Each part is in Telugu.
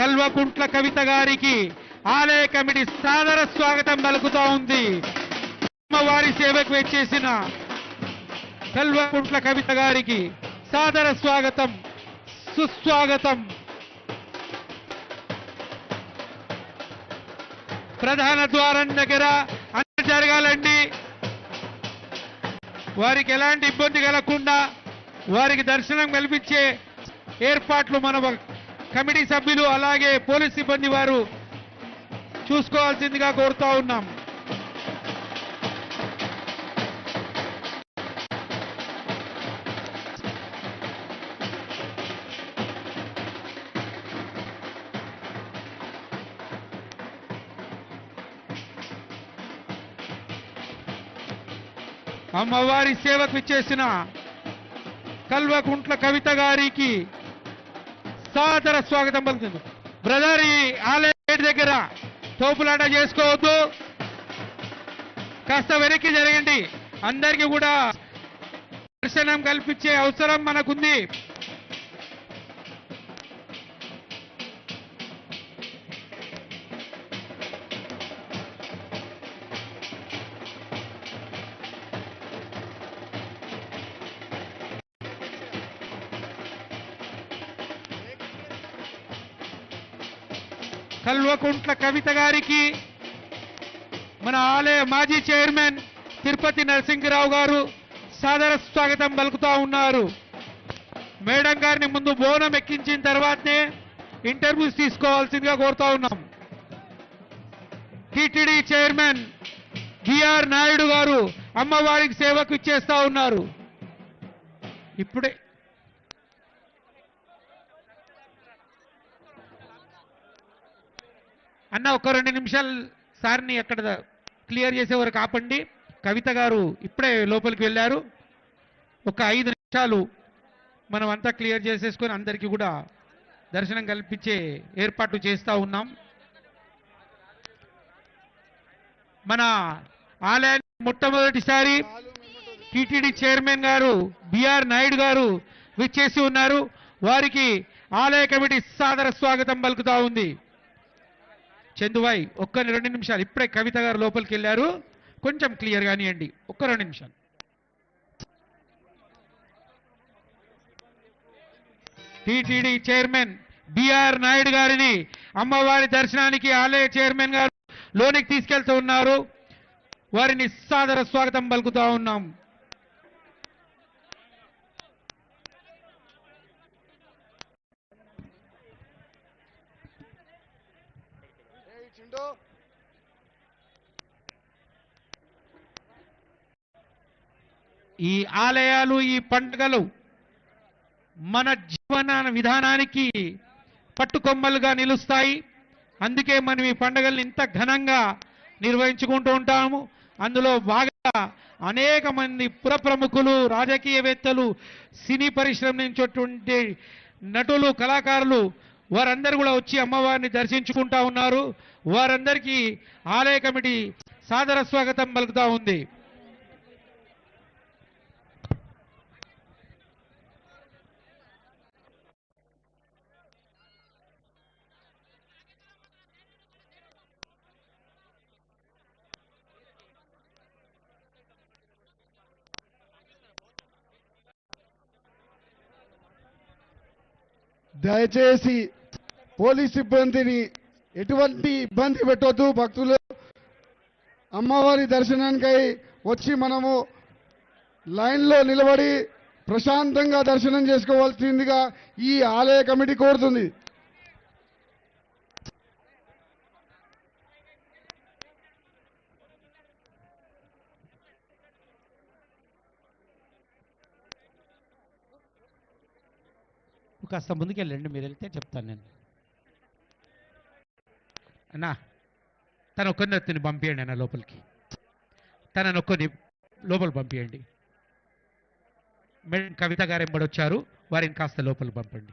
కల్వకుంట్ల కవిత గారికి ఆలయ కమిటీ సాదర స్వాగతం పలుకుతా ఉంది. అమ్మవారి సేవకు వచ్చేసిన కల్వకుంట్ల కవిత గారికి సాదర స్వాగతం సుస్వాగతం. ప్రధాన ద్వారం దగ్గర అన్ని జరగాలండి. వారికి ఎలాంటి ఇబ్బంది కలగకుండా వారికి దర్శనం కల్పించే ఏర్పాట్లు మన కమిటీ సభ్యులు అలాగే పోలీస్ సిబ్బంది వారు చూసుకోవాల్సిందిగా కోరుతా ఉన్నాం. అమ్మవారి సేవకు ఇచ్చేసిన కల్వకుంట్ల కవిత గారికి సాదర స్వాగతం పలుకుతుంది. బ్రదర్ ఈ ఆలయ గేట్ దగ్గర తోపులాట చేసుకోవద్దు. కాస్త వెనక్కి జరగండి. అందరికీ కూడా దర్శనం కల్పించే అవసరం మనకుంది. కల్వకుంట్ల కవిత గారికి మన ఆలయ మాజీ చైర్మన్ తిరుపతి నరసింహరావు గారు సాదర స్వాగతం పలుకుతా ఉన్నారు. మేడం గారిని ముందు బోనం ఎక్కించిన తర్వాతనే ఇంటర్వ్యూస్ తీసుకోవాల్సిందిగా కోరుతా ఉన్నాం. టిటిడి చైర్మన్ బిఆర్ నాయుడు గారు అమ్మవారికి సేవకు ఇచ్చేస్తా ఉన్నారు. ఇప్పుడే అన్న ఒక రెండు నిమిషాలు సార్ని అక్కడ క్లియర్ చేసే వరకు ఆపండి. కవిత గారు ఇప్పుడే లోపలికి వెళ్ళారు. ఒక ఐదు నిమిషాలు మనం అంతా క్లియర్ చేసేసుకొని అందరికీ కూడా దర్శనం కల్పించే ఏర్పాటు చేస్తూ ఉన్నాం. మన ఆలయాన్ని మొట్టమొదటిసారి టిటిడి చైర్మన్ గారు బిఆర్ నాయుడు గారు విచ్చేసి ఉన్నారు. వారికి ఆలయ కమిటీ సాదర స్వాగతం పలుకుతా ఉంది. చందువాయి ఒక్క రెండు నిమిషాలు. ఇప్పుడే కవిత గారు లోపలికి వెళ్ళారు. కొంచెం క్లియర్ కానివ్వండి ఒక్క రెండు నిమిషాలు. టిటిడి చైర్మన్ బిఆర్ నాయుడు గారిని అమ్మవారి దర్శనానికి ఆలయ చైర్మన్ గారు లోనికి తీసుకెళ్తూ ఉన్నారు. వారిని సాదర స్వాగతం పలుకుతా ఉన్నాం. ఈ ఆలయాలు ఈ పండుగలు మన జీవన విధానానికి పట్టుకొమ్మలుగా నిలుస్తాయి. అందుకే మనం ఈ పండుగల్ని ఇంత ఘనంగా నిర్వహించుకుంటూ ఉంటాము. అందులో బాగా అనేక మంది పుర ప్రముఖులు రాజకీయవేత్తలు సినీ పరిశ్రమ నుంచి నటులు కళాకారులు వారందరూ కూడా వచ్చి అమ్మవారిని దర్శించుకుంటా ఉన్నారు. వారందరికీ ఆలయ కమిటీ సాదర స్వాగతం పలుకుతా ఉంది. దయచేసి పోలీస్ సిబ్బందిని ఎటువంటి ఇబ్బంది పెట్టొద్దు భక్తులు. అమ్మవారి దర్శనానికై వచ్చి మనము లైన్లో నిలబడి ప్రశాంతంగా దర్శనం చేసుకోవాల్సిందిగా ఈ ఆలయ కమిటీ కోరుతుంది. కాస్త ముందుకెళ్ళండి మీరు వెళ్తే చెప్తాను నేను. అన్నా తన ఒక్కరిని ఒత్తిని పంపించండి అన్న లోపలికి. తనను ఒక్కరిని లోపల పంపించండి మేడం కవిత గారు ఎంబడి వచ్చారు వారిని కాస్త లోపల పంపండి.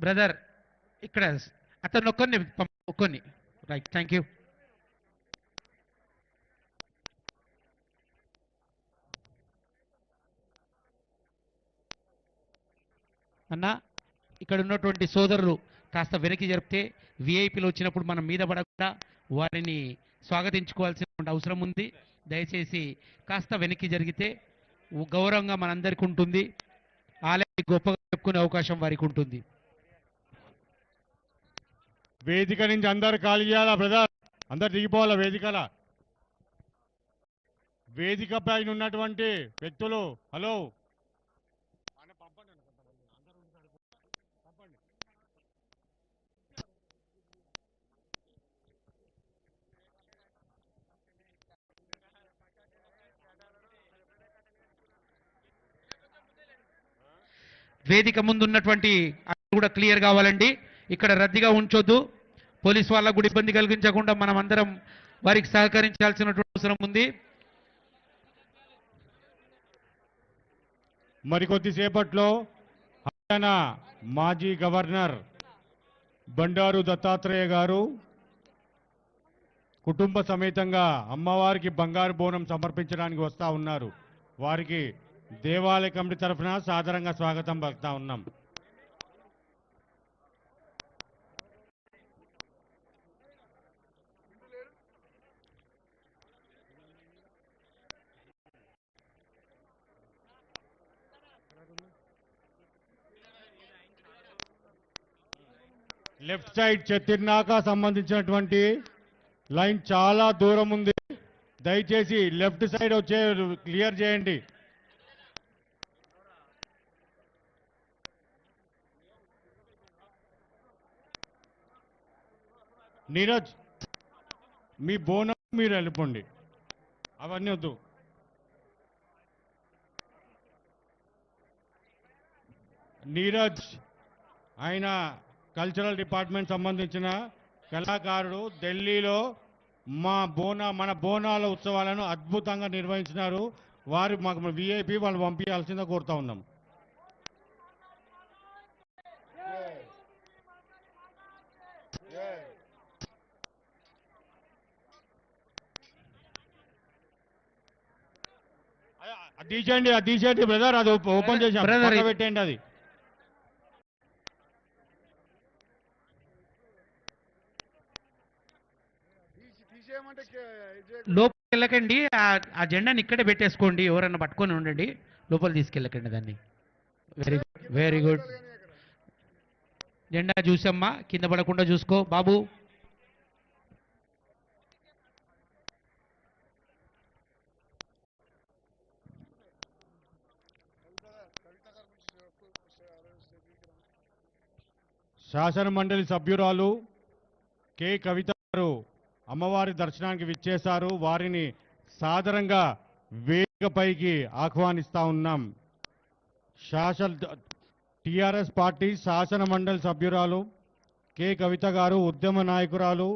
బ్రదర్ ఇక్కడ అతను ఒక్కరిని పంప- ఒక్కరిని. రైట్ థ్యాంక్ యూ అన్న ఇక్కడ ఉన్నటువంటి సోదరులు కాస్త వెనక్కి జరిపితే విఐపీలు వచ్చినప్పుడు మనం మీద పడకుండా వారిని స్వాగతించుకోవాల్సిన అవసరం ఉంది. దయచేసి కాస్త వెనక్కి జరిగితే గౌరవంగా మనందరికీ ఉంటుంది. ఆలయాన్ని గొప్పగా చెప్పుకునే అవకాశం వారికి ఉంటుంది. వేదిక నుంచి అందరు ఖాళీ చేయాలా బ్రదర్? అందరు దిగిపోవాలా వేదికల? వేదికపై ఉన్నటువంటి వ్యక్తులు హలో? వేదిక ముందు ఉన్నటువంటి కూడా క్లియర్ కావాలండి. ఇక్కడ రద్దీగా ఉంచొద్దు. పోలీస్ వాళ్ళకు కూడా ఇబ్బంది కలిగించకుండా మనం అందరం వారికి సహకరించాల్సినటువంటి అవసరం ఉంది. మరికొద్దిసేపట్లో హర్యానా మాజీ గవర్నర్ బండారు దత్తాత్రేయ గారు కుటుంబ సమేతంగా అమ్మవారికి బంగారు బోనం సమర్పించడానికి వస్తా ఉన్నారు. వారికి దేవాలయ కమిటీ తరఫున సాధారణంగా స్వాగతం పలుకుతా ఉన్నాం. లెఫ్ట్ సైడ్ చెత్తిర్నాక సంబంధించినటువంటి లైన్ చాలా దూరం ఉంది. దయచేసి లెఫ్ట్ సైడ్ వచ్చే క్లియర్ చేయండి. నీరజ్ మీ బోనం మీరు వెళ్ళిపోండి. అవన్నీ వద్దు. నీరజ్ ఆయన కల్చరల్ డిపార్ట్మెంట్ సంబంధించిన కళాకారుడు ఢిల్లీలో మా బోనా మన బోనాల ఉత్సవాలను అద్భుతంగా నిర్వహించినారు. వారు మాకు విఐపి వాళ్ళు పంపించాల్సిందే కోరుతా ఉన్నాం. తీసేయండి అది తీసేయండి బ్రదర్ అది ఓపె- ఓపెన్ చేసాం ఇది- పెట్టేయండి అది. లోపలికి వెళ్ళకండి ఆ- ఆ జెండాని ఇక్కడే పెట్టేసుకోండి ఎవరన్నా పట్టుకొని ఉండండి లోపల తీసుకెళ్ళకండి దాన్ని. వెరీ గుడ్ వెరీ గుడ్ జెండా చూసమ్మా కింద పడకుండా చూసుకో. బాబు శాసనమండలి సభ్యురాలు కె. కవిత గారు అమ్మవారి దర్శనానికి విచ్చేశారు. వారిని సాదరంగా వేదికపైకి ఆహ్వానిస్తా ఉన్నాం. శాసన టిఆర్ఎస్ పార్టీ శాసన మండలి సభ్యురాలు కె. కవిత గారు ఉద్యమ నాయకురాలు